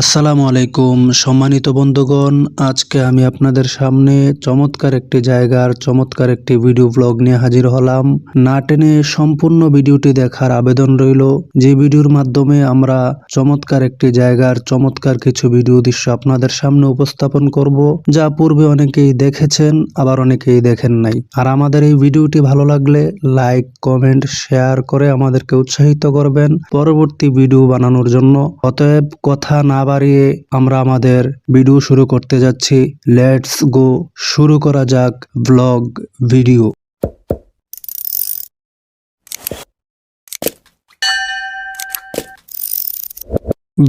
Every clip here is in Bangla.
আসসালামু আলাইকুম, সম্মানিত বন্ধুগণ। আজকে আমি আপনাদের সামনে চমৎকার একটি জায়গার, চমৎকার একটি ভিডিও ব্লগ নিয়ে হাজির হলাম। না টেনে সম্পূর্ণ ভিডিওটি দেখার আবেদন রইল। যে ভিডিওর মাধ্যমে আমরা চমৎকার একটি জায়গার, চমৎকার কিছু ভিডিও দৃশ্য আপনাদের সামনে উপস্থাপন করব, যা পূর্বে অনেকেই দেখেছেন, আবার অনেকেই দেখেন নাই। আর আমাদের এই ভিডিওটি ভালো লাগলে লাইক, কমেন্ট, শেয়ার করে আমাদেরকে উৎসাহিত করবেন পরবর্তী ভিডিও বানানোর জন্য। অতএব কথা না বাড়িয়ে আমরা আমাদের ভিডিও শুরু করতে যাচ্ছি। লেটস গো শুরু করা যাক ব্লগ ভিডিও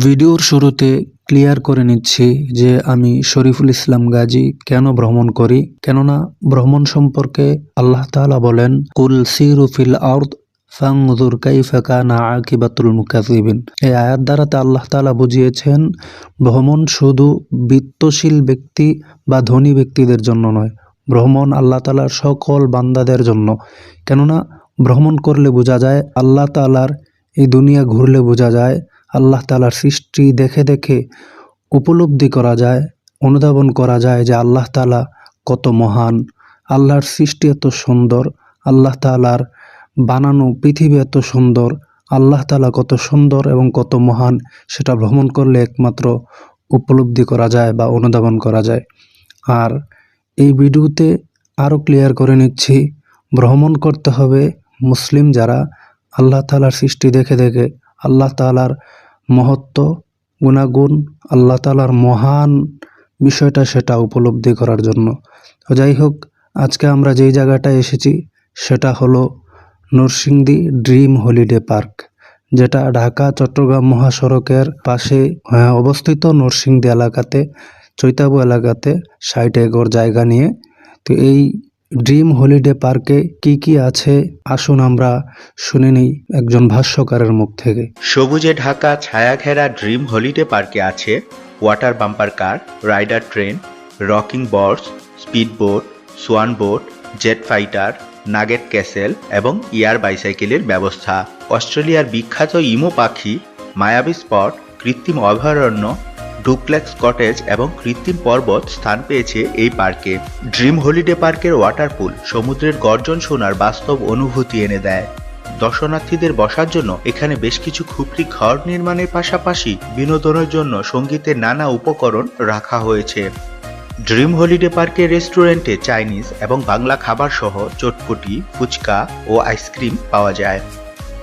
ভিডিওর শুরুতে ক্লিয়ার করে নিচ্ছি যে আমি শরীফুল ইসলাম গাজী কেন ভ্রমণ করি। কেননা ভ্রমণ সম্পর্কে আল্লাহ তাআলা বলেন, কুল সিরু ফিল আরদ ফাংজুর কাইফা কানা আকিবাতুল মুকাজিবিন এই আয়াত দ্বারাতে আল্লাহ তাআলা বুঝিয়েছেন, ভ্রমণ শুধু বিত্তশীল ব্যক্তি বা ধনী ব্যক্তিদের জন্য নয়, ভ্রমণ আল্লাহ তাআলার সকল বান্দাদের জন্য। কেননা, ভ্রমণ করলে বোঝা যায়, আল্লাহ তাআলার এই দুনিয়া ঘুরলে বোঝা যায়, আল্লাহ তাআলার সৃষ্টি দেখে দেখে উপলব্ধি করা যায়, অনুধাবন করা যায় যে আল্লাহ তাআলা কত মহান, আল্লাহর সৃষ্টি এত সুন্দর, আল্লাহ তাআলার বানানো পৃথিবী এত সুন্দর, আল্লাহ তাআলা কত সুন্দর এবং কত মহান, সেটা ভ্রমণ করলে একমাত্র উপলব্ধি করা যায় বা অনুধাবন করা যায়। আর এই ভিডিওতে আরও ক্লিয়ার করে নিচ্ছি, ভ্রমণ করতে হবে মুসলিম যারা আল্লাহ তাআলার সৃষ্টি দেখে দেখে, আল্লাহ তালার মহত্ব, গুণাগুণ, আল্লাহ তালার মহান বিষয়টা সেটা উপলব্ধি করার জন্য। যাই হোক, আজকে আমরা যেই জায়গাটায় এসেছি, সেটা হলো নরসিংদী ড্রিম হলিডে পার্ক যেটা ঢাকা চট্টগ্রাম মহাসড়কের পাশে আহ, অবস্থিত নরসিংদী এলাকাতে চৈতাবু এলাকাতে ষাট একর জায়গা নিয়ে। তো এই ড্রিম হলিডে পার্কে কি কি আছে? আসুন আমরা শুনে নিই একজন ভাষ্যকারের মুখ থেকে। সবুজে ঢাকা ছায়া ঘেরা ড্রিম হলিডে পার্কে আছে water bumper car rider train rocking birds speed boat swan boat jet fighter nugget castle এবং ইয়ার বাইসাইকেলের ব্যবস্থা। অস্ট্রেলিয়ার বিখ্যাত ইমো পাখি, মায়াবী স্পট, কৃত্রিম অভয়ারণ্য, ডুপ্লেক্স কটেজ এবং কৃত্রিম পর্বত স্থান পেয়েছে এই পার্কে। ড্রিম হলিডে পার্কের ওয়াটার পুল সমুদ্রের গর্জন শোনার বাস্তব অনুভূতি এনে দেয়। দর্শনার্থীদের বসার জন্য এখানে বেশ কিছু খুপড়ি ঘর নির্মাণের পাশাপাশি বিনোদনের জন্য সঙ্গীতের নানা উপকরণ রাখা হয়েছে। ড্রিম হলিডে পার্কের রেস্টুরেন্টে চাইনিজ এবং বাংলা খাবার সহ চটপটি, ফুচকা ও আইসক্রিম পাওয়া যায়।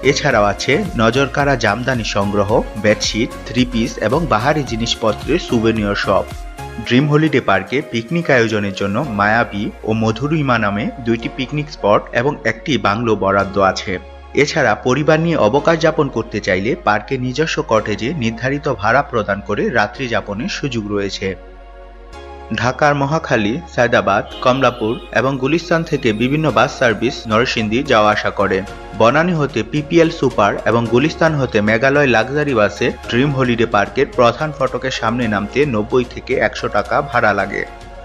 এছাড়াও আছে নজরকাড়া জামদানি সংগ্রহ বেডশিট থ্রি পিস এবং বাহারি জিনিসপত্রের সুভেনিয়র শপ ড্রিম হলিডে পার্কে পিকনিক আয়োজনের জন্য মায়াবী ও মধুরিমা নামে দুইটি পিকনিক স্পট এবং একটি বাংলো বরাদ্দ আছে। এছাড়া পরিবার নিয়ে অবকাশ যাপন করতে চাইলে পার্কে নিজস্ব কটেজে নির্ধারিত ভাড়া প্রদান করে রাত্রি যাপনের সুযোগ রয়েছে। ঢাকার মহাখালী, সায়দাবাদ, কমলাপুর এবং গুলিস্তান থেকে বিভিন্ন বাস সার্ভিস নরসিংদী যাওয়া আসা করে। বনানী হতে পিপিএল সুপার এবং গুলিস্তান হতে মেঘালয় লাক্সারি বাসে ড্রিম হলিডে পার্কের প্রধান ফটকের সামনে নামতে নব্বই থেকে একশো টাকা ভাড়া লাগে।